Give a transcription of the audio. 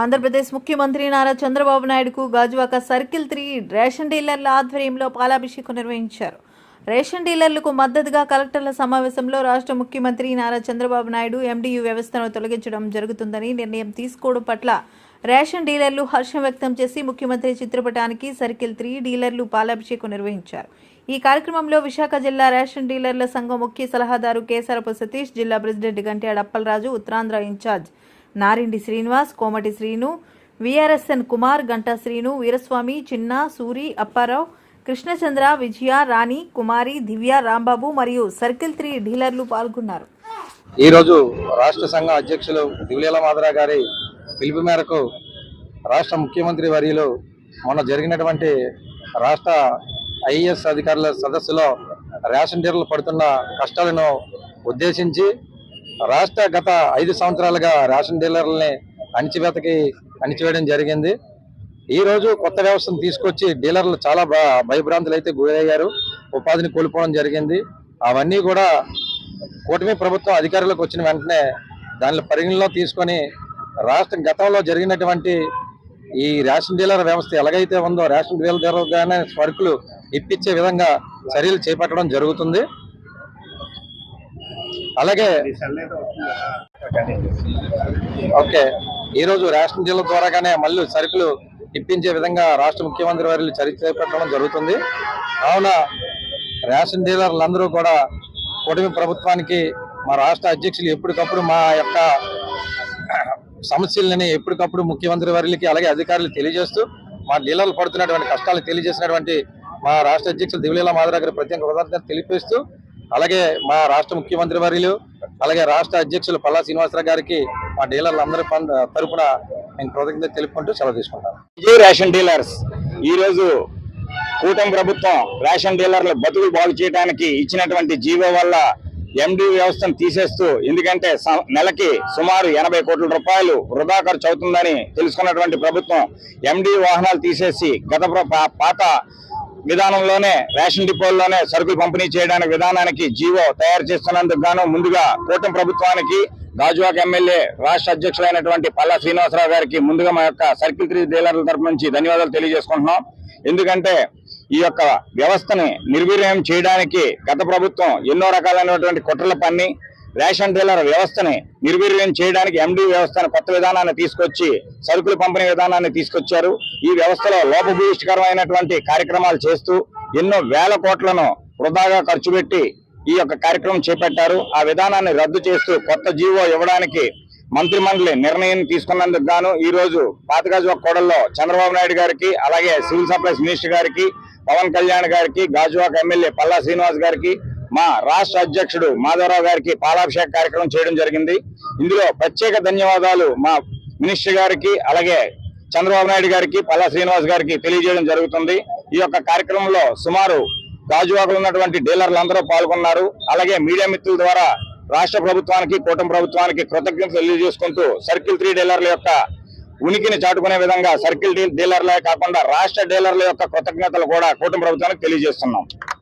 ఆంధ్రప్రదేశ్ ముఖ్యమంత్రి నారా చంద్రబాబు నాయుడుకు Gajuwaka circle three ration డీలర్ల ఆధ్వర్యంలో పాలాభిషేకం నిర్వహించారు. రేషన్ డీలర్లకు మద్దతుగా కలెక్టర్ల సమావేశంలో రాష్ట్ర ముఖ్యమంత్రి నారా చంద్రబాబు నాయుడు ఎండియు వ్యవస్థను తొలగించడం జరుగుతుందని నిర్ణయం తీసుకోవడం పట్ల రేషన్ డీలర్లు హర్షం వ్యక్తం చేసి ముఖ్యమంత్రి చిత్రపటానికి సర్కిల్ త్రీ డీలర్లు పాలాభిషేకం నిర్వహించారు. ఈ కార్యక్రమంలో విశాఖ జిల్లా రేషన్ డీలర్ల సంఘం ముఖ్య సలహాదారు కేసరపు సతీష్ జిల్లా ప్రెసిడెంట్ గంటే Appalaraju Uttarandhra incharge నారిండి Srinivas Komati Srinu V R S N Kumar Ganta Srinu Veeraswamy Chinna Suri Apparao Krishna Chandra విజయ రాణి కుమారి దివ్య రాంబాబు మరియు సర్కిల్ త్రీ డీలర్లు పాల్గొన్నారు. ఈరోజు రాష్ట్ర సంఘ అధ్యక్షులు దివిలీల మాధరా గారి పిలుపు మేరకు రాష్ట్ర ముఖ్యమంత్రి వర్యులు మొన్న జరిగినటువంటి రాష్ట్ర ఐఏఎస్ అధికారుల సదస్సులో రేషన్ డీలర్లు పడుతున్న కష్టాలను ఉద్దేశించి రాష్ట్ర గత ఐదు సంవత్సరాలుగా రేషన్ డీలర్లని అణిచివేతకి అణిచివేయడం జరిగింది. ఈ రోజు కొత్త వ్యవస్థను తీసుకొచ్చి డీలర్లు చాలా భ- భయభ్రాంతులు అయితే గురయ్యారు. ఉపాధిని కోల్పోవడం జరిగింది. అవన్నీ కూడా కూటమి ప్రభుత్వం అధికారంలోకి వచ్చిన వెంటనే దానిలో పరిగణలో తీసుకొని రాష్ట్ర గతంలో జరిగినటువంటి ఈ రేషన్ డీలర్ వ్యవస్థ ఎలాగైతే ఉందో రేషన్ డీలర్ డీలర్గానే సరుకులు ఇప్పించే విధంగా చర్యలు చేపట్టడం జరుగుతుంది. అలాగే. ఓకే. ఈ రోజు రేషన్ డీలర్ ద్వారాగానే మళ్ళీ సరుకులు ఇప్పించే విధంగా రాష్ట్ర ముఖ్యమంత్రి వారిని చర్య చేపట్టడం జరుగుతుంది. కావున రేషన్ డీలర్లందరూ కూడా కూటమి ప్రభుత్వానికి మా రాష్ట్ర అధ్యక్షులు ఎప్పటికప్పుడు మా యొక్క సమస్యలని ఎప్పటికప్పుడు ముఖ్యమంత్రి వారికి అలాగే అధికారులు తెలియజేస్తూ మా డీలర్లు పడుతున్నటువంటి కష్టాలు తెలియజేసినటువంటి మా రాష్ట్ర అధ్యక్షులు దివిలీల మాధవ గారి ప్రత్యేక కృతజ్ఞతలు తెలియపేస్తూ అలాగే మా రాష్ట్ర ముఖ్యమంత్రి వర్యులు అలాగే రాష్ట్ర అధ్యక్షులు పల్లా శ్రీనివాసరావు గారికి మా డీలర్లు అందరి తరపున నేను కృతజ్ఞత తెలుపుకుంటూ సెలవు తీసుకుంటాను. విజయ్ రేషన్ డీలర్స్ ఈ రోజు కూటమి ప్రభుత్వం రేషన్ డీలర్ల బతుకులు బాగు చేయడానికి ఇచ్చినటువంటి జీవో వల్ల ఎండి వ్యవస్థను తీసేస్తూ ఎందుకంటే స- నెలకి సుమారు ఎనభై కోట్ల రూపాయలు వృధా ఖర్చు అవుతుందని తెలుసుకున్నటువంటి ప్రభుత్వం ఎండి వాహనాలు తీసేసి గత ప్ర- పాత విధానంలోనే రేషన్ డిపోల్లోనే సరుకులు పంపిణీ చేయడానికి విధానానికి జీవో తయారు చేస్తున్నందుకు గాను ముందుగా కూటమి ప్రభుత్వానికి గాజువాక ఎమ్మెల్యే రాష్ట్ర అధ్యక్షులైనటువంటి పల్లా శ్రీనివాసరావు గారికి ముందుగా మా యొక్క సర్కిల్ త్రీ డీలర్ల తరపు నుంచి ధన్యవాదాలు తెలియజేసుకుంటున్నాం. ఎందుకంటే ఈ యొక్క వ్యవస్థని నిర్వీర్యం చేయడానికి గత ప్రభుత్వం ఎన్నో రకాలైనటువంటి కుట్రలు పన్ని రేషన్ డీలర్ వ్యవస్థని నిర్వీర్యం చేయడానికి ఎండీ వ్యవస్థను కొత్త విధానాన్ని తీసుకొచ్చి సరుకులు పంపిణీ విధానాన్ని తీసుకొచ్చారు. ఈ వ్యవస్థలో లోపభూయిష్టకరమైనటువంటి కార్యక్రమాలు చేస్తూ ఎన్నో వేల కోట్లను వృధాగా ఖర్చు పెట్టి ఈ యొక్క కార్యక్రమం చేపట్టారు. ఆ విధానాన్ని రద్దు చేస్తూ కొత్త జీవో ఇవ్వడానికి మంత్రి మండలి నిర్ణయం తీసుకున్నందుకు గాను ఈ రోజు పాతగాజువాక కోడల్లో చంద్రబాబు నాయుడు గారికి అలాగే సివిల్ సప్లైస్ మినిస్టర్ గారికి పవన్ కళ్యాణ్ గారికి గాజువాక ఎమ్మెల్యే పల్లా శ్రీనివాస్ గారికి మా రాష్ట్ర అధ్యక్షుడు మాధవరావు గారికి పాలాభిషేక కార్యక్రమం చేయడం జరిగింది. ఇందులో ప్రత్యేక ధన్యవాదాలు మా మినిస్టర్ గారికి అలాగే చంద్రబాబు నాయుడు గారికి పల్లా శ్రీనివాస్ గారికి తెలియజేయడం జరుగుతుంది. ఈ యొక్క కార్యక్రమంలో సుమారు గాజువాకలు ఉన్నటువంటి డీలర్లు అందరూ పాల్గొన్నారు. అలాగే మీడియా మిత్రుల ద్వారా రాష్ట్ర ప్రభుత్వానికి కూటమి ప్రభుత్వానికి కృతజ్ఞతలు తెలియజేసుకుంటూ సర్కిల్ త్రీ డీలర్ల యొక్క ఉనికిని చాటుకునే విధంగా సర్కిల్ డీలర్లే కాకుండా రాష్ట్ర డీలర్ల యొక్క కృతజ్ఞతలు కూడా కూటమి ప్రభుత్వానికి తెలియజేస్తున్నాం.